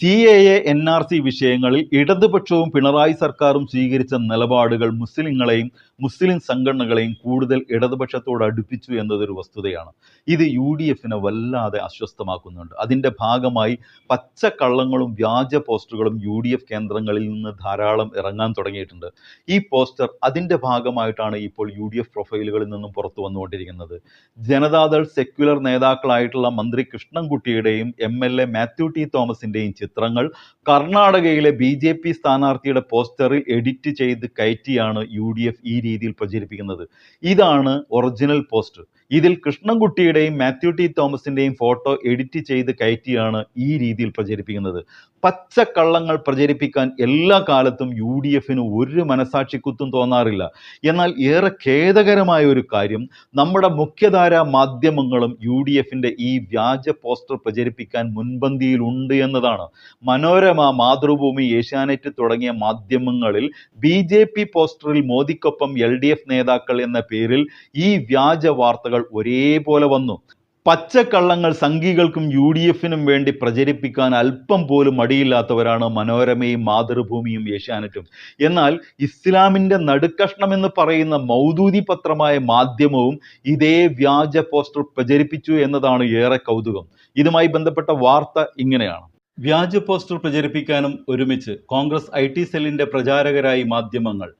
C A A N R C വിഷയങ്ങളിൽ ഇടതുപക്ഷവും പിണറായി സർക്കാരും സ്വീകരിച്ച നിലപാടുകൾ മുസ്ലിങ്ങളെയും മുസ്ലിം സംഘടനകളെയും കൂടുതൽ ഇടതുപക്ഷത്തോട് അടുപ്പിച്ചു എന്നതൊരു വസ്തുതയാണ്. ഇത് യു ഡി എഫിനെ വല്ലാതെ അസ്വസ്ഥമാക്കുന്നുണ്ട്. അതിന്റെ ഭാഗമായി പച്ചക്കള്ളങ്ങളും വ്യാജ പോസ്റ്ററുകളും യു ഡി എഫ് കേന്ദ്രങ്ങളിൽ നിന്ന് ധാരാളം ഇറങ്ങാൻ തുടങ്ങിയിട്ടുണ്ട്. ഈ പോസ്റ്റർ അതിന്റെ ഭാഗമായിട്ടാണ് ഇപ്പോൾ യു ഡി എഫ് പ്രൊഫൈലുകളിൽ നിന്നും പുറത്തു വന്നുകൊണ്ടിരിക്കുന്നത്. ജനതാദൾ സെക്യുലർ നേതാക്കളായിട്ടുള്ള മന്ത്രി കൃഷ്ണൻകുട്ടിയുടെയും M L A Mathew T തോമസിന്റെയും ചിത്രങ്ങൾ കർണാടകയിലെ ബി ജെ പി സ്ഥാനാർത്ഥിയുടെ പോസ്റ്ററിൽ എഡിറ്റ് ചെയ്ത് കയറ്റിയാണ് യു ഡി എഫ് ഈ രീതിയിൽ പ്രചരിപ്പിക്കുന്നത്. ഇതാണ് ഒറിജിനൽ പോസ്റ്റർ. ഇതിൽ കൃഷ്ണൻകുട്ടിയുടെയും മാത്യു ടി തോമസിന്റെയും ഫോട്ടോ എഡിറ്റ് ചെയ്ത് കയറ്റിയാണ് ഈ രീതിയിൽ പ്രചരിപ്പിക്കുന്നത്. പച്ചക്കള്ളങ്ങൾ പ്രചരിപ്പിക്കാൻ എല്ലാ കാലത്തും യു ഡി എഫിന് ഒരു മനസാക്ഷിക്കുത്തും തോന്നാറില്ല. എന്നാൽ ഏറെ ഖേദകരമായ ഒരു കാര്യം നമ്മുടെ മുഖ്യധാരാ മാധ്യമങ്ങളും യു ഡി എഫിന്റെ ഈ വ്യാജ പോസ്റ്റർ പ്രചരിപ്പിക്കാൻ മുൻപന്തിയിലുണ്ട് എന്നതാണ്. മനോരമ മാതൃഭൂമി ഏഷ്യാനെറ്റ് തുടങ്ങിയ മാധ്യമങ്ങളിൽ ബി ജെ പി പോസ്റ്ററിൽ മോദിക്കൊപ്പം എൽ ഡി എഫ് നേതാക്കൾ എന്ന പേരിൽ ഈ വ്യാജ വാർത്തകൾ ഒരേപോലെ വന്നു. പച്ചക്കള്ളങ്ങൾ സംഘികൾക്കും യു ഡി എഫിനും വേണ്ടി പ്രചരിപ്പിക്കാൻ അല്പം പോലും മടിയില്ലാത്തവരാണ് മനോരമയും മാതൃഭൂമിയും ഏഷ്യാനെറ്റും. എന്നാൽ ഇസ്ലാമിന്റെ നടുക്കഷ്ണം എന്ന് പറയുന്ന മൗദൂദി പത്രമായ മാധ്യമവും ഇതേ വ്യാജ പോസ്റ്റർ പ്രചരിപ്പിച്ചു എന്നതാണ് ഏറെ കൗതുകം. ഇതുമായി ബന്ധപ്പെട്ട വാർത്ത ഇങ്ങനെയാണ്. വ്യാജ പോസ്റ്റർ പ്രചരിപ്പിക്കാനും ഒരുമിച്ച് കോൺഗ്രസ് ഐ ടി സെല്ലിന്റെ പ്രചാരകരായി മാധ്യമങ്ങൾ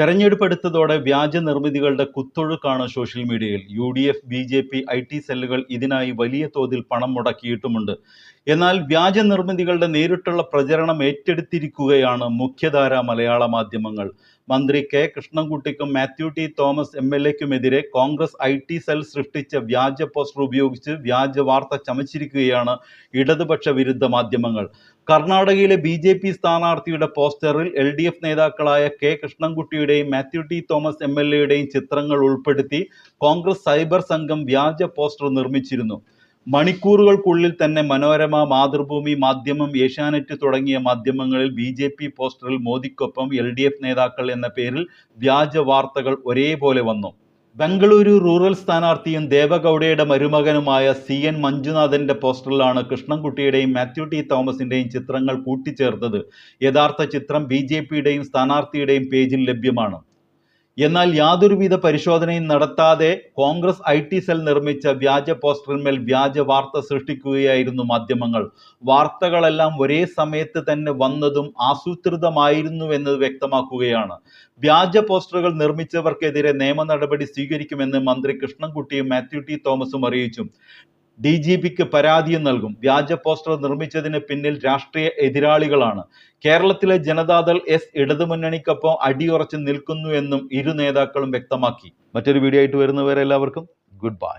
തെരഞ്ഞെടുപ്പ് എടുത്തതോടെ വ്യാജ നിർമ്മിതികളുടെ കുത്തൊഴുക്കാണ് സോഷ്യൽ മീഡിയയിൽ. U D F B J P I T സെല്ലുകൾ ഇതിനായി വലിയ തോതിൽ പണം മുടക്കിയിട്ടുമുണ്ട്. എന്നാൽ വ്യാജ നിർമ്മിതികളുടെ നേരിട്ടുള്ള പ്രചരണം ഏറ്റെടുത്തിരിക്കുകയാണ് മുഖ്യധാര മലയാള മാധ്യമങ്ങൾ. മന്ത്രി K. കൃഷ്ണൻകുട്ടിക്കും Mathew T. Thomas M. L. എക്കുമെതിരെ Congress I T cell സൃഷ്ടിച്ച വ്യാജ പോസ്റ്റർ ഉപയോഗിച്ച് വ്യാജ വാർത്ത ചമച്ചിരിക്കുകയാണ് ഇടതുപക്ഷ വിരുദ്ധ മാധ്യമങ്ങൾ. കർണാടകയിലെ ബി സ്ഥാനാർത്ഥിയുടെ പോസ്റ്ററിൽ എൽ നേതാക്കളായ K. കൃഷ്ണൻകുട്ടിയുടെയും Mathew T Thomas M L എയുടെയും ചിത്രങ്ങൾ ഉൾപ്പെടുത്തി കോൺഗ്രസ് സൈബർ സംഘം വ്യാജ പോസ്റ്റർ നിർമ്മിച്ചിരുന്നു. മണിക്കൂറുകൾക്കുള്ളിൽ തന്നെ മനോരമ മാതൃഭൂമി മാധ്യമം ഏഷ്യാനെറ്റ് തുടങ്ങിയ മാധ്യമങ്ങളിൽ ബി ജെ പി പോസ്റ്ററിൽ മോദിക്കൊപ്പം എൽ ഡി എഫ് നേതാക്കൾ എന്ന പേരിൽ വ്യാജ വാർത്തകൾ ഒരേപോലെ വന്നു. ബംഗളൂരു റൂറൽ സ്ഥാനാർത്ഥിയും ദേവഗൌഡയുടെ മരുമകനുമായ സി എൻ മഞ്ജുനാഥന്റെ പോസ്റ്ററിലാണ് കൃഷ്ണൻകുട്ടിയുടെയും മാത്യു ടി തോമസിന്റെയും ചിത്രങ്ങൾ കൂട്ടിച്ചേർത്തത്. യഥാർത്ഥ ചിത്രം ബി ജെ പിയുടെയും സ്ഥാനാർത്ഥിയുടെയും പേജിൽ ലഭ്യമാണ്. എന്നാൽ യാതൊരുവിധ പരിശോധനയും നടത്താതെ കോൺഗ്രസ് ഐ ടി സെൽ നിർമ്മിച്ച വ്യാജ പോസ്റ്ററിന്മേൽ വ്യാജ വാർത്ത സൃഷ്ടിക്കുകയായിരുന്നു മാധ്യമങ്ങൾ. വാർത്തകളെല്ലാം ഒരേ സമയത്ത് തന്നെ വന്നതും ആസൂത്രിതമായിരുന്നു എന്നത് വ്യക്തമാക്കുകയാണ്. വ്യാജ പോസ്റ്ററുകൾ നിർമ്മിച്ചവർക്കെതിരെ നിയമ നടപടി സ്വീകരിക്കുമെന്ന് മന്ത്രി കൃഷ്ണൻകുട്ടിയും മാത്യു ടി തോമസും അറിയിച്ചു. ഡി ജി പിക്ക് പരാതിയും നൽകും. വ്യാജ പോസ്റ്റർ നിർമ്മിച്ചതിന് പിന്നിൽ രാഷ്ട്രീയ എതിരാളികളാണ്. കേരളത്തിലെ ജനതാദൾ എസ് ഇടതുമുന്നണിക്കൊപ്പം അടിയുറച്ച് നിൽക്കുന്നു എന്നും ഇരു നേതാക്കളും വ്യക്തമാക്കി. മറ്റൊരു വീഡിയോ ആയിട്ട് വരുന്നവരെ എല്ലാവർക്കും ഗുഡ് ബൈ.